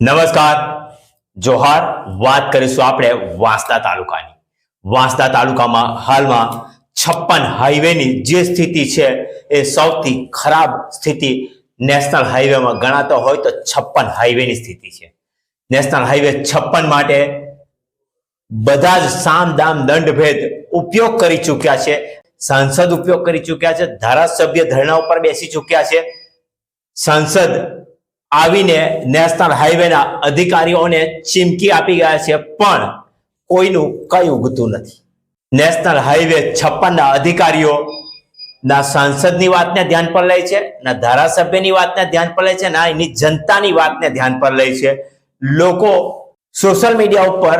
નમસ્કાર. જોહાર, વાત કરીશું આપણે વાંસદા તાલુકાની. વાંસદા તાલુકામાં હાલમાં છપ્પન હાઈવેની જે સ્થિતિ છે એ સૌથી ખરાબ સ્થિતિ નેશનલ હાઈવેમાં ગણાતો હોય તો છપ્પન હાઈવેની સ્થિતિ છે. નેશનલ હાઈવે છપ્પન માટે બધા જ સામ દામ દંડભેદ ઉપયોગ કરી ચૂક્યા છે. સાંસદ ઉપયોગ કરી ચૂક્યા છે. ધારાસભ્ય ધરણા ઉપર બેસી ચૂક્યા છે. સાંસદ આવીને નેશનલ હાઈવેના અધિકારીઓને ચીમકી આપી ગયા છે, પણ કોઈનું કઈ ઉગતું નથી. નેશનલ હાઈવે છપ્પન ના અધિકારીઓ ના સાંસદની વાતને ધ્યાન પર લે છે, ના ધારાસભ્યની વાતને ધ્યાન પર લે છે, ના એની જનતાની વાતને ધ્યાન પર લે છે. લોકો સોશિયલ મીડિયા ઉપર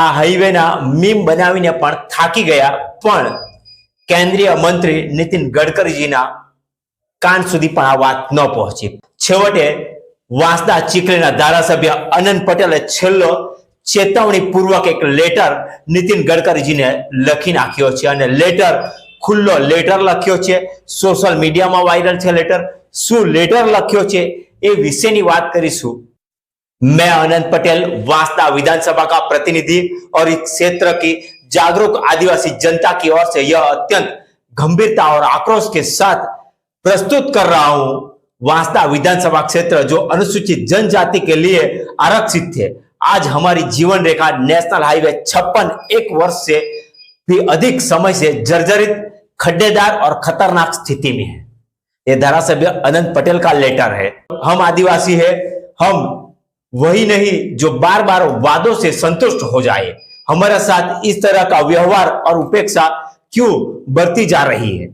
આ હાઈવેના મીમ બનાવીને પણ થાકી ગયા, પણ કેન્દ્રીય મંત્રી નીતિન ગડકરીજીના કાન સુધી પણ આ વાત ન પહોંચી. છેવટે વાંસદા ચીખલીના ધારાસભ્ય અનંત પટેલે છેલ્લો ચેતવણી પૂર્વક એક લેટર નીતિન ગડકરીજીને લખી નાખ્યો છે અને લેટર ખુલ્લો લેટર લખ્યો છે સોશિયલ મીડિયામાં વાયરલ છે લેટર શું લેટર લખ્યો છે એ વિશેની વાત કરીશું मैं अनंत पटेल वांसदा विधानसभा का प्रतिनिधि और इस क्षेत्र की जागरूक आदिवासी जनता की ओर से यह अत्यंत गंभीरता और आक्रोश के साथ प्रस्तुत कर रहा हूं वांसदा विधानसभा क्षेत्र जो अनुसूचित जनजाति के लिए आरक्षित थे। आज हमारी जीवन रेखा नेशनल हाईवे छप्पन एक वर्ष से भी अधिक समय से जर्जरित, खड्डेदार और खतरनाक स्थिति में है। ये धारासभ्य अनंत पटेल का लेटर है। हम आदिवासी है, हम वही नहीं जो बार बार वादों से संतुष्ट हो जाए। हमारे साथ इस तरह का व्यवहार और उपेक्षा क्यों बढ़ती जा रही है?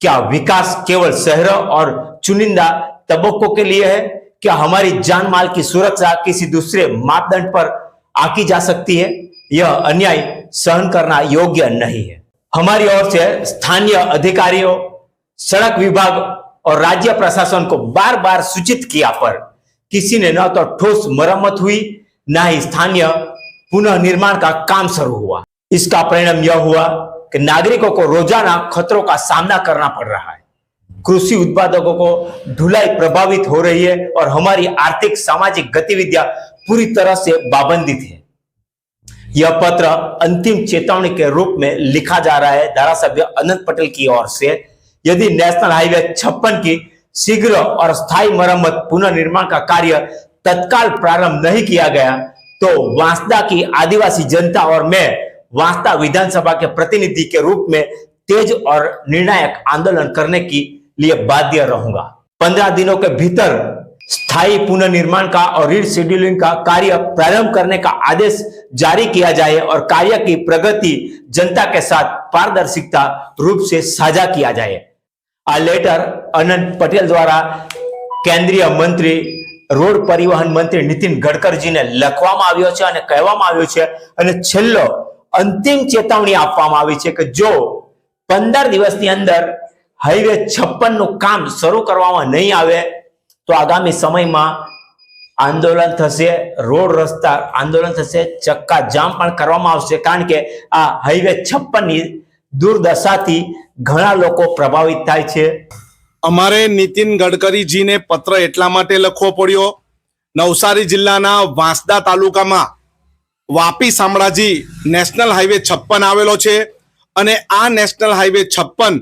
क्या विकास केवल शहरों और चुनिंदा तबक्कों के लिए है क्या हमारी जान माल की सुरक्षा किसी दूसरे मापदंड पर आकी जा सकती है? यह अन्याय सहन करना योग्य नहीं है। हमारी ओर से स्थानीय अधिकारियों, सड़क विभाग और राज्य प्रशासन को बार बार सूचित किया पर किसी ने न तो ठोस मरम्मत हुई, न ही स्थानीय पुनः निर्माण का काम शुरू हुआ। इसका परिणाम यह हुआ कि नागरिकों को रोज़ाना खतरों का सामना करना पड़ रहा है। कृषि उत्पादकों को ढुलाई प्रभावित हो रही है और हमारी आर्थिक, सामाजिक गतिविधियाँ पूरी तरह से पाबंदित है। यह पत्र अंतिम चेतावनी के रूप में लिखा जा रहा है। धारासभ्य अनंत पटेल की ओर से। यदि नेशनल हाईवे छप्पन की शीघ्र और स्थायी मरम्मत पुनर्निर्माण का कार्य तत्काल प्रारंभ नहीं किया गया तो वांसदा की आदिवासी जनता और मैं वांसदा विधानसभा के प्रतिनिधि के रूप में तेज और निर्णायक आंदोलन करने के लिए बाध्य रहूंगा पंद्रह दिनों के भीतर स्थायी पुनर्निर्माण का और रीशेड्यूलिंग का कार्य प्रारंभ करने का आदेश जारी किया जाए और कार्य की प्रगति जनता के साथ पारदर्शिता रूप से साझा किया जाए આ લેટર અનંત પટેલ દ્વારા કેન્દ્રીય મંત્રી રોડ પરિવહન મંત્રી નીતિન ગડકરીજીને લખવામાં આવ્યો છે અને કહેવામાં આવ્યું છે અને છેલ્લો અંતિમ ચેતવણી આપવામાં આવી છે કે જો પંદર દિવસની અંદર હાઈવે છપ્પનનું કામ શરૂ કરવામાં નહીં આવે, તો આગામી સમયમાં આંદોલન થશે, રોડ રસ્તા આંદોલન થશે, ચક્કા જામ પણ કરવામાં આવશે. કારણ કે આ હાઈવે છપ્પનની દુર્દશાથી ઘણા લોકો પ્રભાવિત થાય છે. અમારે નીતિન ગડકરીજીને પત્ર એટલા માટે લખવો પડ્યો. નવસારી જિલ્લાના વાંસદા તાલુકામાં વાપી શામળાજી નેશનલ હાઈવે છપ્પન આવેલો છે અને આ નેશનલ હાઈવે છપ્પન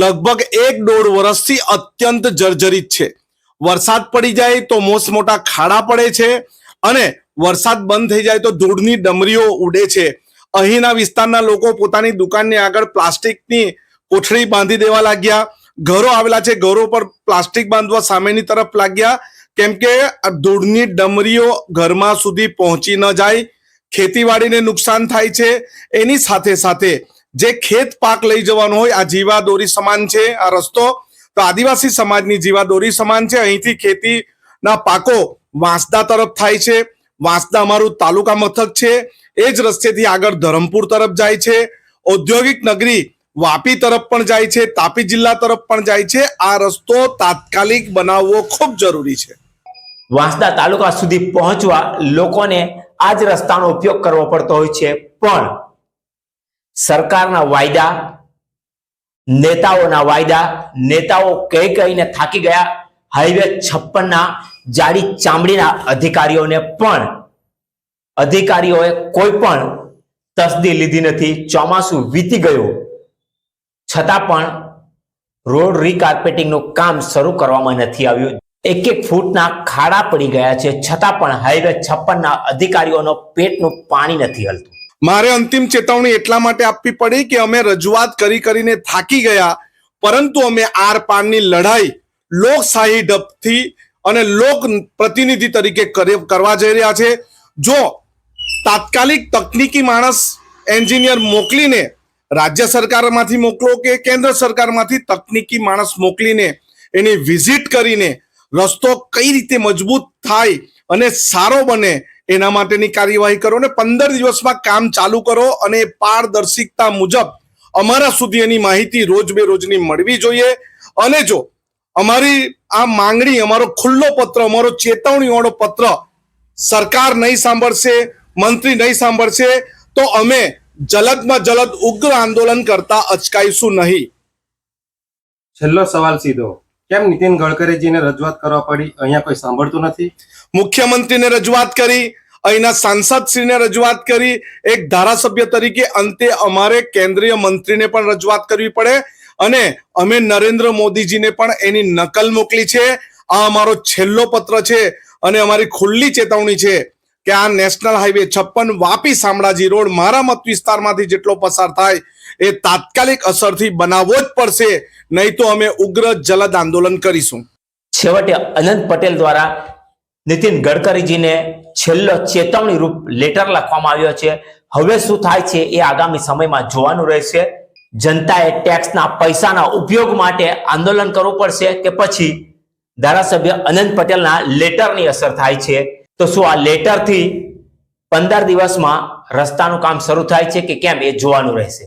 લગભગ એક દોઢ વર્ષથી અત્યંત જર્જરિત છે. વરસાદ પડી જાય તો મોસ મોટા ખાડા પડે છે અને વરસાદ બંધ થઈ જાય તો ધૂળની ડમરીઓ ઉડે છે. અહીંના વિસ્તારના લોકો પોતાની દુકાનની આગળ પ્લાસ્ટિકની કોઠડી બાંધી દેવા લાગ્યા. ઘરો આવેલા છે, ઘરો પર પ્લાસ્ટિક બાંધવા સામેની તરફ લાગ્યા. કેમ કે ધૂળની ડમરીઓ ઘરમાં સુધી પહોંચી ન જાય. ખેતીવાડીને નુકસાન થાય છે. એની સાથે સાથે જે ખેત પાક લઈ જવાનો હોય, આ જીવા દોરી સમાન છે, આ રસ્તો. તો આદિવાસી સમાજની જીવા દોરી સમાન છે. અહીંથી ખેતીના પાકો વાંસદા તરફ થાય છે. વાંસદા અમારું તાલુકા મથક છે. એ જ રસ્તેથી આગળ ધરમપુર તરફ જાય છે. ઔદ્યોગિક નગરી વાપી તરફ પણ જાય છે. તાપી જિલ્લા તરફ પણ જાય છે. આ રસ્તો તાત્કાલિક બનાવવો ખૂબ જરૂરી છે. વાંસદા તાલુકા સુધી પહોંચવા લોકોને આ જ રસ્તાનો ઉપયોગ કરવો પડતો હોય છે. પણ સરકારના વાયદા, નેતાઓના વાયદા, નેતાઓ કહી કહીને થાકી ગયા. હાઈવે છપ્પનના જાડી ચામડીના અધિકારીઓને પણ, અધિકારીઓએ કોઈ પણ તસદી લીધી નથી. ચોમાસું વીતી ગયું. છતાં પણ રોડ રીકાર્પેટિંગનું કામ શરૂ કરવામાં નથી આવ્યું. એક એક ફૂટના ખાડા પડી ગયા છે. છતાં પણ હાઈવે છપ્પનના અધિકારીઓનો પેટનું પાણી નથી હલતું. મારે અંતિમ ચેતવણી એટલા માટે આપવી પડી કે અમે રજૂઆત કરી કરીને થાકી ગયા, પરંતુ અમે આર પારની લડાઈ લોકશાહી ઢબથી અને લોક પ્રતિનિધિ તરીકે કરે- કરવા જઈ રહ્યા છે. જો તાત્કાલિક તકનીકી માણસ એન્જિનિયર મોકલીને રાજ્ય સરકારમાંથી મોકલો કે કેન્દ્ર સરકારમાંથી તકનીકી માણસ મોકલીને એની વિઝિટ કરીને રસ્તો કઈ રીતે મજબૂત થાય અને સારો બને એના માટેની કાર્યવાહી કરો અને પંદર દિવસમાં કામ ચાલુ કરો અને પારદર્શિકતા મુજબ અમારા સુધી એની માહિતી રોજ બે રોજની મળવી જોઈએ. અને જો અમારી આ માંગણી, અમારો ખુલ્લો પત્ર, અમારો ચેતવણીવાળો પત્ર સરકાર નહીં સાંભળશે, મંત્રી નહીં સાંભળશે, તો અમે જલદમાં જલદ ઉગ્ર આંદોલન કરતા અચકાઈશું નહીં. છેલ્લો સવાલ સીધો. કેમ નીતિન ગડકરીજીને રજૂઆત કરવા પડી? અહીંયા કોઈ સાંભળતું નથી? મુખ્યમંત્રીને રજૂઆત કરી, અહીંના સાંસદશ્રીને રજૂઆત કરી, એક ધારાસભ્ય તરીકે અંતે અમારે કેન્દ્રીય મંત્રીને પણ રજૂઆત કરવી પડે અને અમે નરેન્દ્ર મોદીજીને પણ એની નકલ મોકલી છે. આ અમારો છેલ્લો પત્ર છે અને અમારી ખુલ્લી ચેતવણી છે. કે આ નેશનલ હાઈવે છપ્પન વાપી શામળાજી રોડ મારા મત વિસ્તારમાંથી જેટલો પસાર થાય એ તાત્કાલિક અસરથી બનાવવો જ પડશે, નહીં તો અમે ઉગ્ર જલદ આંદોલન કરીશું. છેવટે અનંત પટેલ દ્વારા નીતિન ગડકરીજીને છેલ્લો ચેતવણી રૂપ લેટર લખવામાં આવ્યો છે. હવે શું થાય છે એ આગામી સમયમાં જોવાનું રહેશે. જનતાએ ટેક્સના પૈસાના ઉપયોગ માટે આંદોલન કરવું પડશે કે પછી ધારાસભ્ય અનંત પટેલના લેટરની અસર થાય છે. તો શું આ લેટરથી પંદર દિવસમાં રસ્તાનું કામ શરૂ થાય છે કે કેમ એ જોવાનું રહેશે?